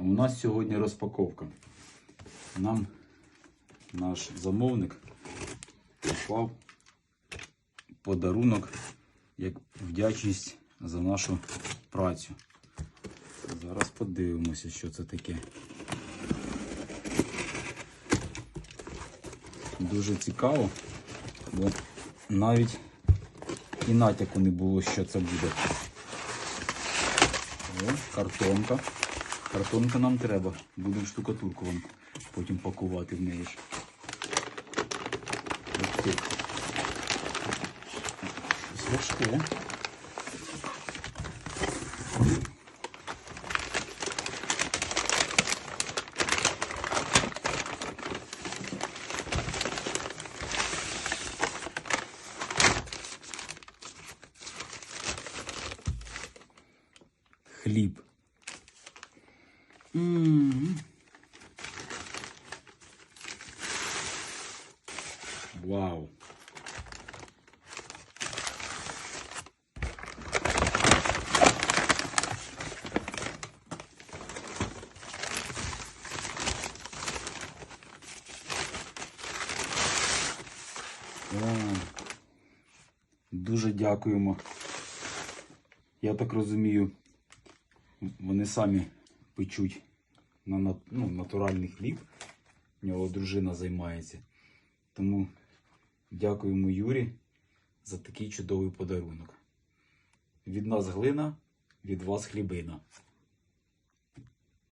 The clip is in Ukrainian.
У нас сьогодні розпаковка. Нам наш замовник прислав подарунок як вдячність за нашу працю. Зараз подивимося, що це таке. Дуже цікаво, бо навіть і натяку не було, що це буде. О, картонка. Картонка нам треба. Будемо штукатурку вам потім пакувати в неї важке. Хліб. Вау. Дуже дякуємо. Я так розумію, вони самі печуть на ну, натуральний хліб. У нього дружина займається. Тому дякуємо Юрі за такий чудовий подарунок. Від нас глина, від вас хлібина.